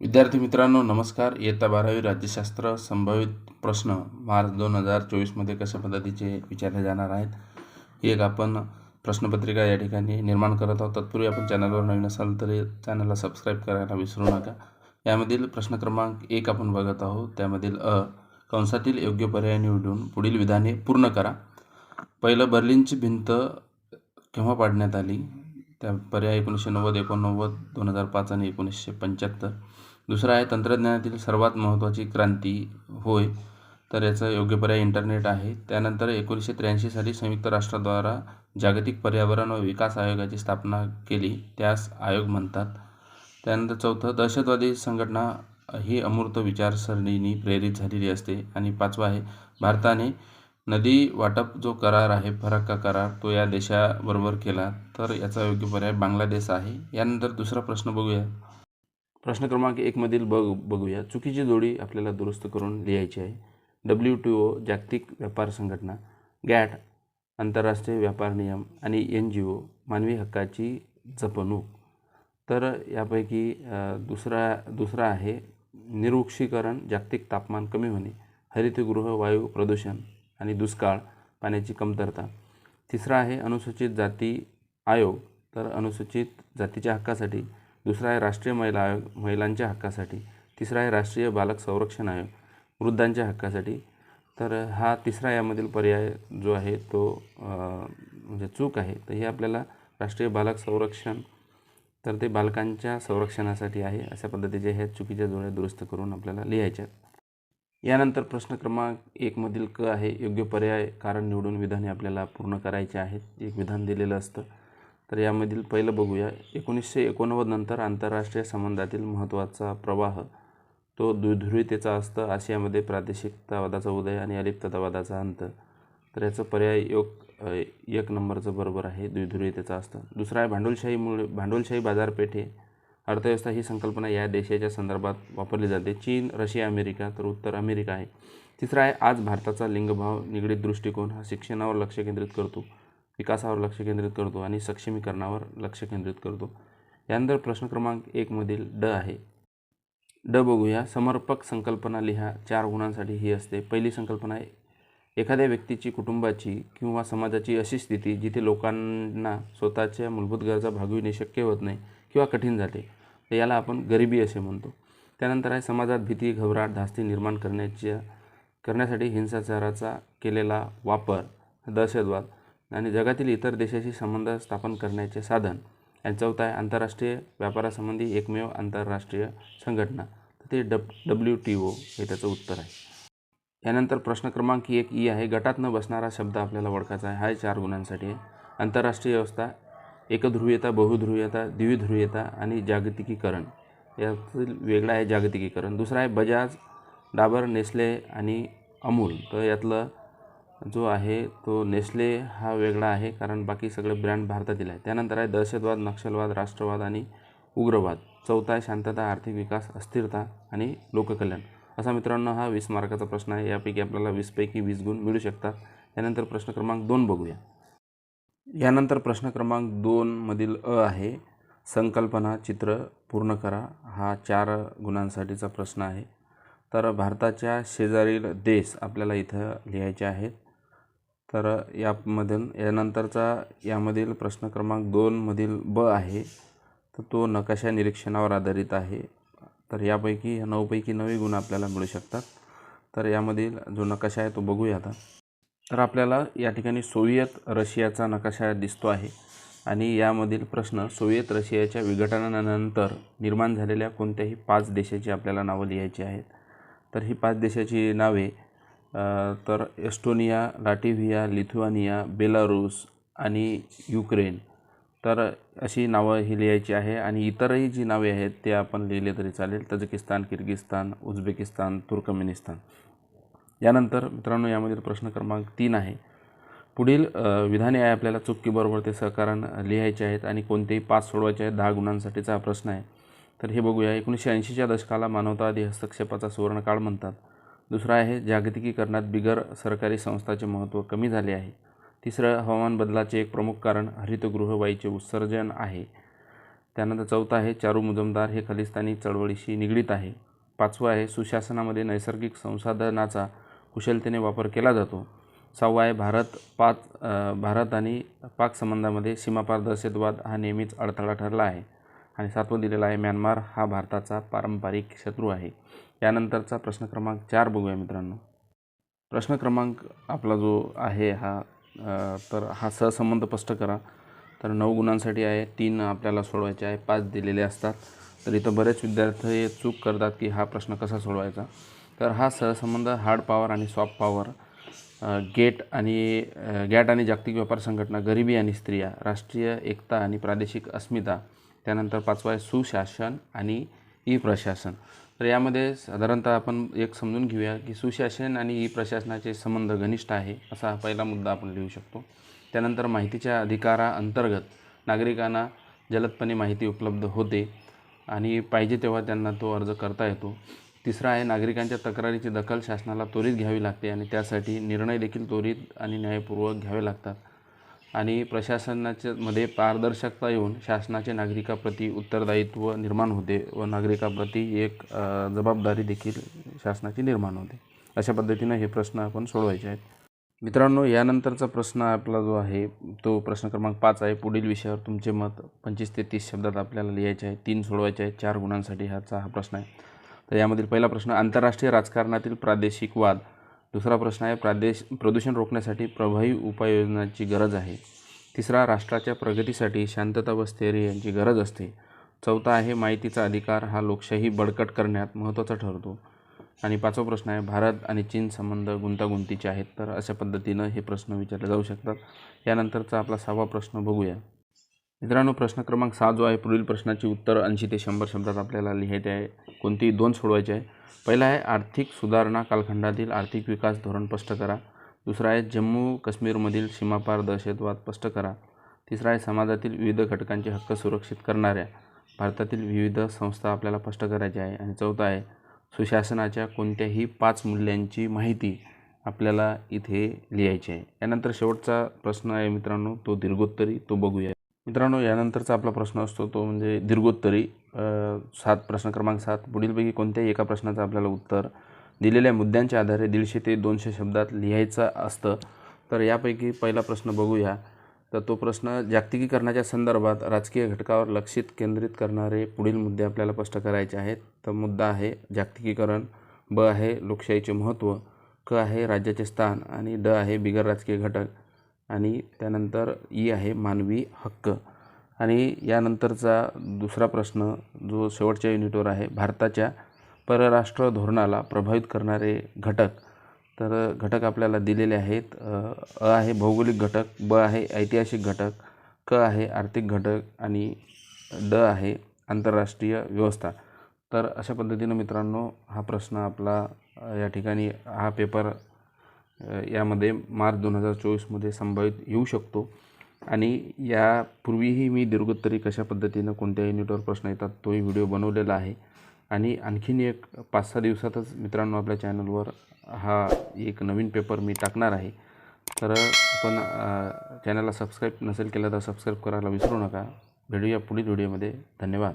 विद्यार्थी मित्रांनो नमस्कार. इयत्ता बारावी राज्यशास्त्र संभावित प्रश्न मार्च दोन हजार चोवीसमध्ये कशा पद्धतीचे विचारले जाणार आहेत ही एक आपण प्रश्नपत्रिका या ठिकाणी निर्माण करत आहोत. तत्पूर्वी आपण चॅनलवर नवीन असाल तरी चॅनलला सबस्क्राईब करायला विसरू नका. यामधील प्रश्न क्रमांक एक आपण बघत आहोत. त्यामधील अ कंसातील योग्य पर्याय निवडून पुढील विधाने पूर्ण करा. पहिलं बर्लिनची भिंत केव्हा पाडण्यात आली? त्या पर्याय एकोणीसशे नव्वद एकोणनव्वद दोन हजार पाच आणि एकोणीसशे पंच्याहत्तर. दुसरा आहे तंत्रज्ञानातील सर्वात महत्त्वाची क्रांती होय तर याचा योग्य पर्याय इंटरनेट आहे. त्यानंतर एकोणीसशे त्र्याऐंशी साली संयुक्त राष्ट्राद्वारा जागतिक पर्यावरण व विकास आयोगाची स्थापना केली त्यास आयोग म्हणतात. त्यानंतर चौथं दहशतवादी संघटना ही अमूर्त विचारसरणीनी प्रेरित झालेली असते. आणि पाचवा आहे भारताने नदी वाटप जो करार आहे फरक्का करार तो या देशाबरोबर केला तर याचा योग्य पर्याय बांगलादेश आहे. यानंतर दुसरा प्रश्न बघूया. प्रश्न क्रमांक एकमधील बघ बघूया. चुकीची जोडी आपल्याला दुरुस्त करून लिहायची आहे. डब्ल्यू टी ओ जागतिक व्यापार संघटना गॅट आंतरराष्ट्रीय व्यापार नियम आणि एन जी ओ मानवी हक्काची जपणूक. तर यापैकी दुसरा दुसरा आहे निरुक्षीकरण जागतिक तापमान कमी होणे हरितगृह वायू प्रदूषण आणि दुष्काळ पाण्याची कमतरता. तिसरा आहे अनुसूचित जाती आयोग. तर अनुसूचित जातीच्या हक्कासाठी दुसरा आहे राष्ट्रीय महिला आयोग महिलांच्या हक्कासाठी. तिसरा आहे राष्ट्रीय बालक संरक्षण आयोग वृद्धांच्या हक्कासाठी. तर हा तिसरा यामधील पर्याय जो आहे तो म्हणजे चूक आहे. तर हे आपल्याला राष्ट्रीय बालक संरक्षण तर ते बालकांच्या संरक्षणासाठी आहे. अशा पद्धतीचे ह्या चुकीच्या जोड्या दुरुस्त करून आपल्याला लिहायच्या आहेत. यानंतर प्रश्न क्रमांक एकमधील क आहे योग्य पर्याय कारण निवडून विधाने आपल्याला पूर्ण करायचे आहेत. एक विधान दिलेलं असतं. तर यामधील पहिलं बघूया. एकोणीसशे एकोणनव्वद आंतरराष्ट्रीय संबंधातील महत्त्वाचा प्रवाह तो द्विध्रुवीतेचा असतं. आशियामध्ये प्रादेशिकतावादाचा उदय आणि अलिप्ततावादाचा अंत. तर याचं पर्याय योग एक नंबरचं बरोबर आहे द्विध्रुवीतेचा असतं. दुसरा आहे भांडवलशाहीमुळे भांडवलशाही बाजारपेठे. अर्थव्यवस्था ही संकल्पना या देशाच्या संदर्भात वापरली जाते. चीन रशिया अमेरिका तर उत्तर अमेरिका आहे. तिसरा आहे आज भारताचा लिंगभाव निगडीत दृष्टिकोन हा शिक्षणावर लक्ष केंद्रित करतो. विकासावर लक्ष केंद्रित करतो आणि सक्षमीकरणावर लक्ष केंद्रित करतो. यानंतर प्रश्न क्रमांक एकमधील ड आहे. ड बघूया. समर्पक संकल्पना लिहा. चार गुणांसाठी ही असते. पहिली संकल्पना आहे एखाद्या व्यक्तीची कुटुंबाची किंवा समाजाची अशी स्थिती जिथे लोकांना स्वतःच्या मूलभूत गरजा भागविणे शक्य होत नाही किंवा कठीण जाते तर याला आपण गरिबी असे म्हणतो. त्यानंतर आहे समाजात भीती घबराट धास्ती निर्माण करण्याच्या करण्यासाठी हिंसाचाराचा केलेला वापर दहशतवाद आणि जगातील इतर देशाशी संबंध स्थापन करण्याचे साधन. आणि चौथा आहे आंतरराष्ट्रीय व्यापारासंबंधी एकमेव आंतरराष्ट्रीय संघटना. तर ते डब डब्ल्यू टी ओ हे त्याचं उत्तर आहे. यानंतर प्रश्न क्रमांक एक ई आहे गटात न बसणारा शब्द आपल्याला ओळखायचा आहे. हा चार गुणांसाठी. आहे आंतरराष्ट्रीय व्यवस्था एकध्रुवीयता बहुध्रुवीयता द्विध्रुवीयता आणि जागतिकीकरण. यातील वेगळा आहे जागतिकीकरण. दुसरा आहे बजाज डाबर नेस्ले आणि अमूल. तर यातलं जो आहे तो नेस्ले हा वेगळा आहे कारण बाकी सगळे ब्रँड भारतातील आहे त्यानंतर आहे दहशतवाद नक्षलवाद राष्ट्रवाद आणि उग्रवाद. चौथा आहे शांतता आर्थिक विकास अस्थिरता आणि लोककल्याण. असा मित्रांनो हा वीस मार्काचा प्रश्न आहे. यापैकी आपल्याला वीसपैकी वीस गुण मिळू शकतात. त्यानंतर प्रश्न क्रमांक दोन बघूया. यानंतर प्रश्न क्रमांक दोनमधील अ आहे संकल्पना चित्र पूर्ण करा. हा चार गुणांसाठीचा प्रश्न आहे. तर भारताच्या शेजारील देश आपल्याला इथं लिहायचे आहेत. तर यामधील यानंतरचा यामधील प्रश्न क्रमांक दोनमधील ब आहे. तर तो नकाशा निरीक्षणावर आधारित आहे. तर यापैकी या नऊपैकी नवे गुण आपल्याला मिळू शकतात. तर यामधील जो नकाशा आहे तो बघूया आता. तर आपल्याला या ठिकाणी सोव्हिएत रशियाचा नकाशा दिसतो आहे. आणि यामधील प्रश्न सोव्हिएत रशियाच्या विघटनानंतर निर्माण झालेल्या कोणत्याही पाच देशाची आपल्याला नावं लिहायची आहेत. तर ही पाच देशाची नावे तर एस्टोनिया लाटिव्हिया लिथुआनिया बेलारूस आणि युक्रेन. तर अशी नावं ही लिहायची आहे आणि इतरही जी नावे आहेत ते आपण लिहिले तरी चालेल. Tajikistan Kyrgyzstan Uzbekistan Turkmenistan. यानंतर मित्रांनो यामधील प्रश्न क्रमांक तीन आहे. पुढील विधाने आहे आपल्याला चुकीबरोबर ते सहकारण लिहायचे आहेत आणि कोणतेही पाच सोडवायचे आहेत दहा गुणांसाठीचा हा प्रश्न आहे. तर हे बघूया. एकोणीसशे ऐंशीच्या दशकाला मानवतावादी हस्तक्षेपाचा सुवर्णकाळ म्हणतात. दुसरा आहे जागतिकीकरणात बिगर सरकारी संस्थाचे महत्त्व कमी झाले आहे. तिसरं हवामान बदलाचे एक प्रमुख कारण हरितगृह वायूचे उत्सर्जन आहे. त्यानंतर चौथा आहे चारू मुजमदार हे खलिस्तानी चळवळीशी निगडीत आहे. पाचवं आहे सुशासनामध्ये नैसर्गिक संसाधनाचा कुशलतेने वापर केला जातो. सहावा आहे भारत पाच भारत आणि पाक संबंधामध्ये सीमापार दहशतवाद हा नेहमीच अडथळा ठरला आहे. आणि सातवं दिलेलं आहे म्यानमार. हा भारताचा पारंपरिक शत्रू आहे. यानंतरचा प्रश्न क्रमांक चार बघूया मित्रांनो. प्रश्न क्रमांक आपला जो आहे हा तर हा सहसंबंध स्पष्ट करा. तर नऊ गुणांसाठी आहे तीन आपल्याला सोडवायचे आहे पाच दिलेले असतात. तर इथं बरेच विद्यार्थी चूक करतात की हा प्रश्न कसा सोडवायचा? तर हा सहसंबंध हार्ड पॉवर आणि सॉफ्ट पॉवर गेट आणि गॅट आणि जागतिक व्यापार संघटना गरिबी आणि स्त्रिया राष्ट्रीय एकता आणि प्रादेशिक अस्मिता त्यानंतर पाचवा आहे सुशासन आणि ई प्रशासन. तर यामध्ये साधारणतः आपण एक समजून घेऊया की सुशासन आणि ई प्रशासनाचे संबंध घनिष्ठ आहे असा हा पहिला मुद्दा आपण लिहू शकतो. त्यानंतर माहितीच्या अधिकाराअंतर्गत नागरिकांना जलदपणे माहिती उपलब्ध होते आणि पाहिजे तेव्हा त्यांना तो अर्ज करता येतो. तिसरा आहे नागरिकांच्या तक्रारीची दखल शासनाला त्वरित घ्यावी लागते आणि त्यासाठी निर्णय देखील त्वरित आणि न्यायपूर्वक घ्यावे लागतात. आणि प्रशासनाच्या मध्ये पारदर्शकता येऊन शासनाचे नागरिकाप्रती उत्तरदायित्व निर्माण होते व नागरिकाप्रती एक जबाबदारी देखील शासनाची निर्माण होते. अशा पद्धतीनं हे प्रश्न आपण सोडवायचे आहेत. मित्रांनो यानंतरचा प्रश्न आपला जो आहे तो प्रश्न क्रमांक पाच आहे. पुढील विषयावर तुमचे मत पंचवीस ते तीस शब्दात आपल्याला लिहायचे आहे. तीन सोडवायचे आहेत. चार गुणांसाठी ह्याचा हा प्रश्न आहे. तर यामधील पहिला प्रश्न आंतरराष्ट्रीय राजकारणातील प्रादेशिक वाद. दुसरा प्रश्न आहे प्रादेश प्रदूषण रोखण्यासाठी प्रभावी उपाययोजनांची गरज आहे. तिसरा राष्ट्राच्या प्रगतीसाठी शांतता व स्थैर्य यांची गरज असते. चौथा आहे माहितीचा अधिकार हा लोकशाही बळकट करण्यात महत्त्वाचा ठरतो. आणि पाचवा प्रश्न आहे भारत आणि चीन संबंध गुंतागुंतीचे आहेत. तर अशा पद्धतीनं हे प्रश्न विचारले जाऊ शकतात. यानंतरचा आपला सहावा प्रश्न बघूया. मित्रांनो प्रश्न क्रमांक सहा जो आहे पुढील प्रश्नाची उत्तर ऐंशी ते शंभर शब्दात आपल्याला लिहायचे आहे. कोणती दोन सोडवायचे आहे. पहिला आहे आर्थिक सुधारणा कालखंडातील आर्थिक विकास धोरण स्पष्ट करा. दुसरा आहे जम्मू काश्मीरमधील सीमापार दहशतवाद स्पष्ट करा. तिसरा आहे समाजातील विविध घटकांचे हक्क सुरक्षित करणाऱ्या भारतातील विविध संस्था आपल्याला स्पष्ट करायची आहे. आणि चौथा आहे सुशासनाच्या कोणत्याही पाच मूल्यांची माहिती आपल्याला इथे लिहायची आहे. यानंतर शेवटचा प्रश्न आहे मित्रांनो तो दीर्घोत्तरी तो बघूया. मित्रांनो यानंतरचा आपला प्रश्न असतो तो म्हणजे दीर्घोत्तरी सात प्रश्न क्रमांक सात. पुढीलपैकी कोणत्याही एका प्रश्नाचं आपल्याला उत्तर दिलेल्या मुद्द्यांच्या आधारे दीडशे ते दोनशे शब्दात लिहायचं असतं. तर यापैकी पहिला प्रश्न बघूया. तर तो प्रश्न जागतिकीकरणाच्या संदर्भात राजकीय घटकावर लक्षित केंद्रित करणारे पुढील मुद्दे आपल्याला स्पष्ट करायचे आहेत. तर मुद्दा आहे जागतिकीकरण. ब आहे लोकशाहीचे महत्त्व. क आहे राज्याचे स्थान. आणि ड आहे बिगर राजकीय घटक. आणि त्यानंतर ई आहे मानवी हक्क. आणि यानंतरचा दुसरा प्रश्न जो शेवटच्या युनिटवर आहे भारताच्या परराष्ट्र धोरणाला प्रभावित करणारे घटक. तर घटक आपल्याला दिलेले आहेत अ आहे भौगोलिक घटक ब आहे ऐतिहासिक घटक क आहे आर्थिक घटक आणि ड आहे आंतरराष्ट्रीय व्यवस्था. तर अशा पद्धतीनं मित्रांनो हा प्रश्न आपला या ठिकाणी हा पेपर यामध्ये मार्च दोन हजार चोवीसमध्ये संभावित येऊ शकतो. आणि यापूर्वीही मी दीर्घोत्तरी कशा पद्धतीनं कोणत्या युनिटवर प्रश्न येतात तोही व्हिडिओ बनवलेला आहे. आणि आणखीन एक पाच सहा दिवसातच मित्रांनो आपल्या चॅनलवर हा एक नवीन पेपर मी टाकणार आहे. तर आपण चॅनलला सबस्क्राईब नसेल केलं तर सबस्क्राईब करायला विसरू नका. भेटूया पुढील व्हिडिओमध्ये. धन्यवाद.